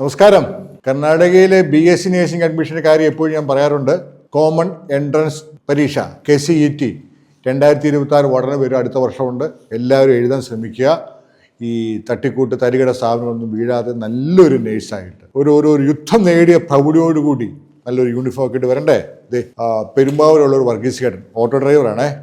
നമസ്കാരം. കർണാടകയിലെ B S C nursing അഡ്മിഷന്റെ കാര്യം എപ്പോഴും ഞാൻ പറയാറുണ്ട്. കോമൺ എൻട്രൻസ് പരീക്ഷ കെ സി ഇ ടി രണ്ടായിരത്തി ഇരുപത്തി ആറ് ഉടനെ വരും അടുത്ത വർഷമുണ്ട്. എല്ലാവരും എഴുതാൻ ശ്രമിക്കുക. ഈ തട്ടിക്കൂട്ട് തരികട സ്ഥാപനമൊന്നും വീഴാതെ നല്ലൊരു നേഴ്സായിട്ട്. ഒരു ഒരു യുദ്ധം നേടിയ പ്രൗഢിയോടുകൂടി നല്ലൊരു യൂണിഫോം ഒക്കെ ഇട്ട് വരണ്ടേ? ആ, പെരുമ്പാവൂരുള്ള ഒരു വർഗീസ് കേട്ടൻ ഓട്ടോ ഡ്രൈവറാണേ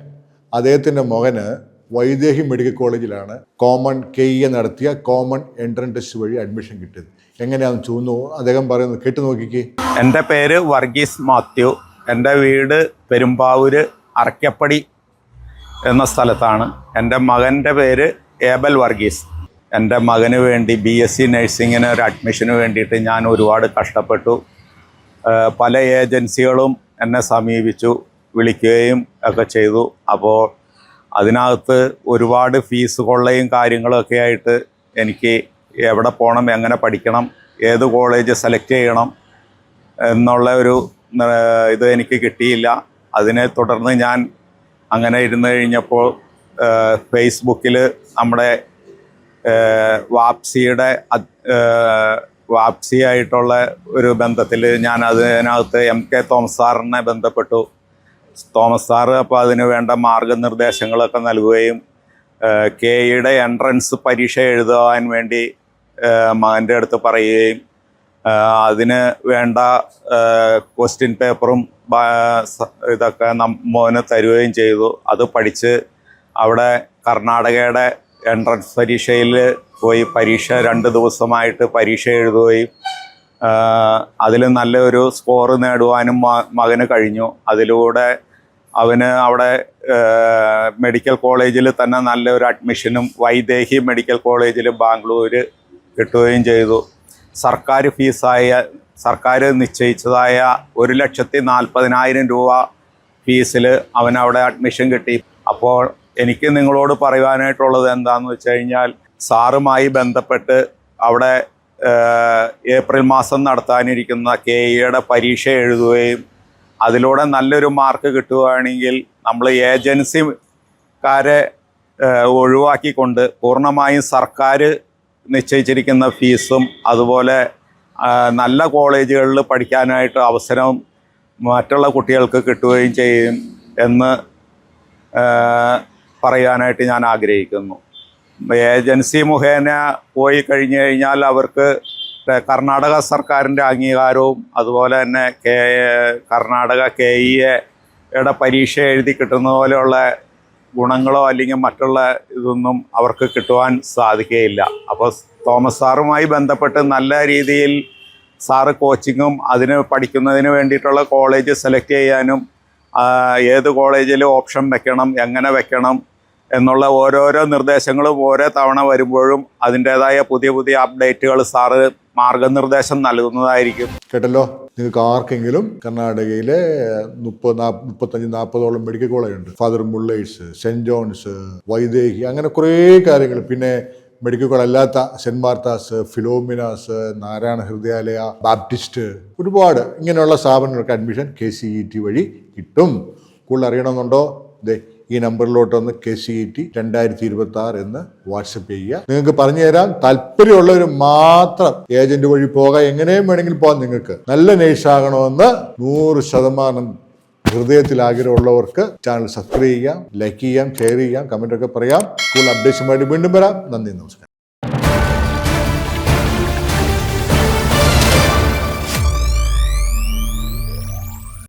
അദ്ദേഹത്തിന്റെ മകന് വൈദേഹി മെഡിക്കൽ കോളേജിലാണ്. കോമൺ കെ ഇ നടത്തിയ കോമൺ എൻട്രൻ ടെസ്റ്റ് വഴി അഡ്മിഷൻ കിട്ടിയത്. എങ്ങനെയാണെന്ന് ചൂന്നു അദ്ദേഹം പറയുന്നത് കേട്ടു നോക്കിക്കേ. എന്റെ പേര് വർഗീസ് മാത്യു. എന്റെ വീട് പെരുമ്പാവൂര് അറക്കപ്പടി എന്ന സ്ഥലത്താണ്. എന്റെ മകന്റെ പേര് ഏബൽ വർഗീസ്. എന്റെ മകന് വേണ്ടി ബി എസ് സി നഴ്സിങ്ങിന് ഒരു അഡ്മിഷന് വേണ്ടിയിട്ട് ഞാൻ ഒരുപാട് കഷ്ടപ്പെട്ടു. പല ഏജൻസികളും എന്നെ സമീപിച്ചു വിളിക്കുകയും ഒക്കെ ചെയ്തു. അപ്പോൾ അതിനകത്ത് ഒരുപാട് ഫീസ് കൊള്ളയും കാര്യങ്ങളൊക്കെ ആയിട്ട് എനിക്ക് എവിടെ പോകണം എങ്ങനെ പഠിക്കണം ഏത് കോളേജ് സെലക്ട് ചെയ്യണം എന്നുള്ള ഒരു ഇത് എനിക്ക് കിട്ടിയില്ല. അതിനെ തുടർന്ന് ഞാൻ അങ്ങനെ ഇരുന്ന് കഴിഞ്ഞപ്പോൾ ഫേസ്ബുക്കിൽ നമ്മുടെ വാപ്സിയുടെ വാപ്സിയായിട്ടുള്ള ഒരു ബന്ധത്തിൽ ഞാൻ അതിനകത്ത് എം കെ തോമസ് സാറിനെ ബന്ധപ്പെട്ടു. തോമസ് സാറ് അപ്പോൾ അതിന് വേണ്ട മാർഗനിർദ്ദേശങ്ങളൊക്കെ നൽകുകയും കെയുടെ എൻട്രൻസ് പരീക്ഷ എഴുതുവാൻ വേണ്ടി മകന്റെ അടുത്ത് പറയുകയും അതിന് വേണ്ട ക്വസ്റ്റ്യൻ പേപ്പറും ഇതൊക്കെ മോന് തരുകയും ചെയ്തു. അത് പഠിച്ച് അവിടെ കർണാടകയുടെ എൻട്രൻസ് പരീക്ഷയിൽ പോയി പരീക്ഷ രണ്ട് ദിവസമായിട്ട് പരീക്ഷ എഴുതുകയും അതിൽ നല്ലൊരു സ്കോർ നേടുവാനും മകന് കഴിഞ്ഞു. അതിലൂടെ അവന് അവിടെ മെഡിക്കൽ കോളേജിൽ തന്നെ നല്ലൊരു അഡ്മിഷനും വൈദേഹി മെഡിക്കൽ കോളേജിൽ ബാംഗ്ലൂര് കിട്ടുകയും ചെയ്തു. സർക്കാർ ഫീസായ സർക്കാർ നിശ്ചയിച്ചതായ ഒരു ലക്ഷത്തി നാൽപ്പതിനായിരം രൂപ ഫീസിൽ അവനവിടെ അഡ്മിഷൻ കിട്ടി. അപ്പോൾ എനിക്ക് നിങ്ങളോട് പറയുവാനായിട്ടുള്ളത് എന്താണെന്ന് വെച്ച് കഴിഞ്ഞാൽ സാറുമായി ബന്ധപ്പെട്ട് അവിടെ ഏപ്രിൽ മാസം നടത്താനിരിക്കുന്ന കെ ഇയുടെ പരീക്ഷ എഴുതുകയും അതിലൂടെ നല്ലൊരു മാർക്ക് കിട്ടുകയാണെങ്കിൽ നമ്മൾ ഏജൻസിക്കാരെ ഒഴിവാക്കിക്കൊണ്ട് പൂർണമായും സർക്കാർ നിശ്ചയിച്ചിരിക്കുന്ന ഫീസും അതുപോലെ നല്ല കോളേജുകളിൽ പഠിക്കാനായിട്ട് അവസരം മറ്റുള്ള കുട്ടികൾക്ക് കിട്ടുകയും ചെയ്യും എന്ന് പറയാനായിട്ട് ഞാൻ ആഗ്രഹിക്കുന്നു. ഏജൻസി മുഖേന പോയി കഴിഞ്ഞു കഴിഞ്ഞാൽ അവർക്ക് കർണാടക സർക്കാരിന്റെ അംഗീകാരവും അതുപോലെ തന്നെ കെ കർണാടക കെ ഇ എയുടെ പരീക്ഷ എഴുതി കിട്ടുന്ന പോലെയുള്ള ഗുണങ്ങളോ അല്ലെങ്കിൽ മറ്റുള്ള ഇതൊന്നും അവർക്ക് കിട്ടുവാൻ സാധിക്കുകയില്ല. അപ്പോൾ തോമസ് സാറുമായി ബന്ധപ്പെട്ട് നല്ല രീതിയിൽ സാറ് കോച്ചിങ്ങും അതിന് പഠിക്കുന്നതിന് വേണ്ടിയിട്ടുള്ള കോളേജ് സെലക്ട് ചെയ്യാനും ഏത് കോളേജിൽ ഓപ്ഷൻ വെക്കണം എങ്ങനെ വെക്കണം എന്നുള്ള ഓരോരോ നിർദ്ദേശങ്ങളും ഓരോ തവണ വരുമ്പോഴും അതിന്റേതായ പുതിയ പുതിയ അപ്ഡേറ്റുകൾ സാറ് മാർഗനിർദ്ദേശം നൽകുന്നതായിരിക്കും. കേട്ടല്ലോ? നിങ്ങൾക്ക് ആർക്കെങ്കിലും കർണാടകയിലെ മുപ്പത് മുപ്പത്തഞ്ച് നാൽപ്പതോളം മെഡിക്കൽ കോളേജ് ഉണ്ട് father Muller's saint John's Vaidehi അങ്ങനെ കുറേ കാര്യങ്ങൾ. പിന്നെ മെഡിക്കൽ കോളേജ് അല്ലാത്ത saint Martha's Philomena's Narayana Hrudayalaya Baptist ഒരുപാട് ഇങ്ങനെയുള്ള സ്ഥാപനങ്ങൾക്ക് admission K C E T വഴി കിട്ടും. കൂടുതൽ അറിയണമെന്നുണ്ടോ? ദേ ഈ നമ്പറിലോട്ടൊന്ന് കെ സി ഇ ടി രണ്ടായിരത്തി ഇരുപത്തി ആറ് എന്ന് വാട്സപ്പ് ചെയ്യുക. നിങ്ങൾക്ക് പറഞ്ഞു തരാം താല്പര്യമുള്ളവർ മാത്രം ഏജന്റ് വഴി പോകാം. എങ്ങനെയും വേണമെങ്കിൽ പോകാം നിങ്ങൾക്ക്. നല്ല നേഴ്സാകണമെന്ന് നൂറ് ശതമാനം ഹൃദയത്തിൽ ആഗ്രഹമുള്ളവർക്ക് ചാനൽ സബ്സ്ക്രൈബ് ചെയ്യാം ലൈക്ക് ചെയ്യാം ഷെയർ ചെയ്യാം കമന്റൊക്കെ പറയാം. കൂടുതൽ അപ്ഡേഷനുമായിട്ട് വീണ്ടും വരാം. നന്ദി നമസ്കാരം.